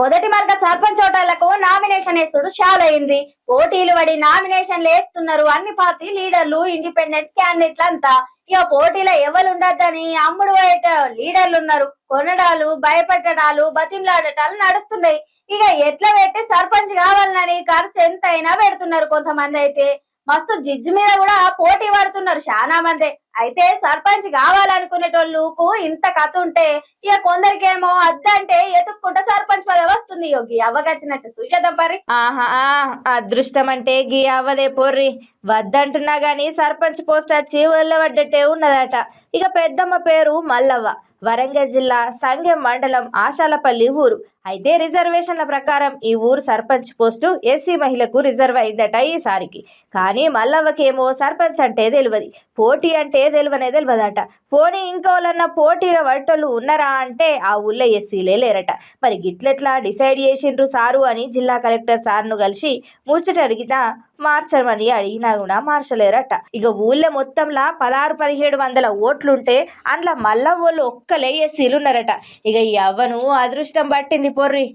మొదటి మార్గ సర్పంచ్ ఓటర్లకు నామినేషన్ వేసుడు షాల్ అయింది. పోటీలు పడి నామినేషన్లు వేస్తున్నారు అన్ని పార్టీ లీడర్లు ఇండిపెండెంట్ క్యాండిడేట్లు అంతా. ఇక పోటీలో ఎవరు ఉండద్దని అమ్ముడు బయట లీడర్లు ఉన్నారు. కొనడాలు భయపెట్టడాలు బతిమలాడటాలు నడుస్తున్నాయి. ఇక ఎట్లా పెట్టి సర్పంచ్ కావాలని ఖర్చు ఎంత పెడుతున్నారు కొంతమంది అయితే. మస్తు జిజ్జు మీద కూడా పోటీ పడుతున్నారు చాలా మంది. అయితే సర్పంచ్ కావాలనుకునేటోళ్ళకు ఇంత కథ ఉంటే ఇక కొందరికేమో అద్దంటే అవుతుంది యోగి అవ్వగచ్చినట్టు. సుజాతం పరి ఆహా అదృష్టం అంటే గీ అవ్వదే పొర్రి. వద్దంటున్నా గాని సర్పంచ్ పోస్ట్ వచ్చి వెళ్ళబడ్డట్టే ఉన్నదట. ఇక పెద్దమ్మ పేరు మల్లవ్వ. వరంగల్ జిల్లా సంగెం మండలం ఆశాలపల్లి ఊరు. అయితే రిజర్వేషన్ల ప్రకారం ఈ ఊరు సర్పంచ్ పోస్టు ఎస్సీ మహిళకు రిజర్వ్ అయిందట ఈసారికి. కానీ మల్లవ్వకేమో సర్పంచ్ అంటే తెలియదు పోటీ అంటే తెలివనే తెలియదట పోనీ ఇంకోళ్ళన్న పోటీల పట్టోళ్ళు ఉన్నారా అంటే ఆ ఊళ్ళో ఎస్సీలే లేరట. మరి గిట్లెట్లా డిసైడ్ చేసిండ్రు సారు అని జిల్లా కలెక్టర్ సార్ను కలిసి ముచ్చట అడిగినా మార్చమని అడిగినా కూడా మార్చలేరట. ఇక ఊళ్ళో మొత్తంలా పదహారు పదిహేడు వందల ఓట్లుంటే అందులో మల్లవ్వలు ఒక్క ఒక్కలే ఎస్సీలు ఉన్నారట ఇక ఈ అవ్వను అదృష్టం పట్టింది పొర్రి.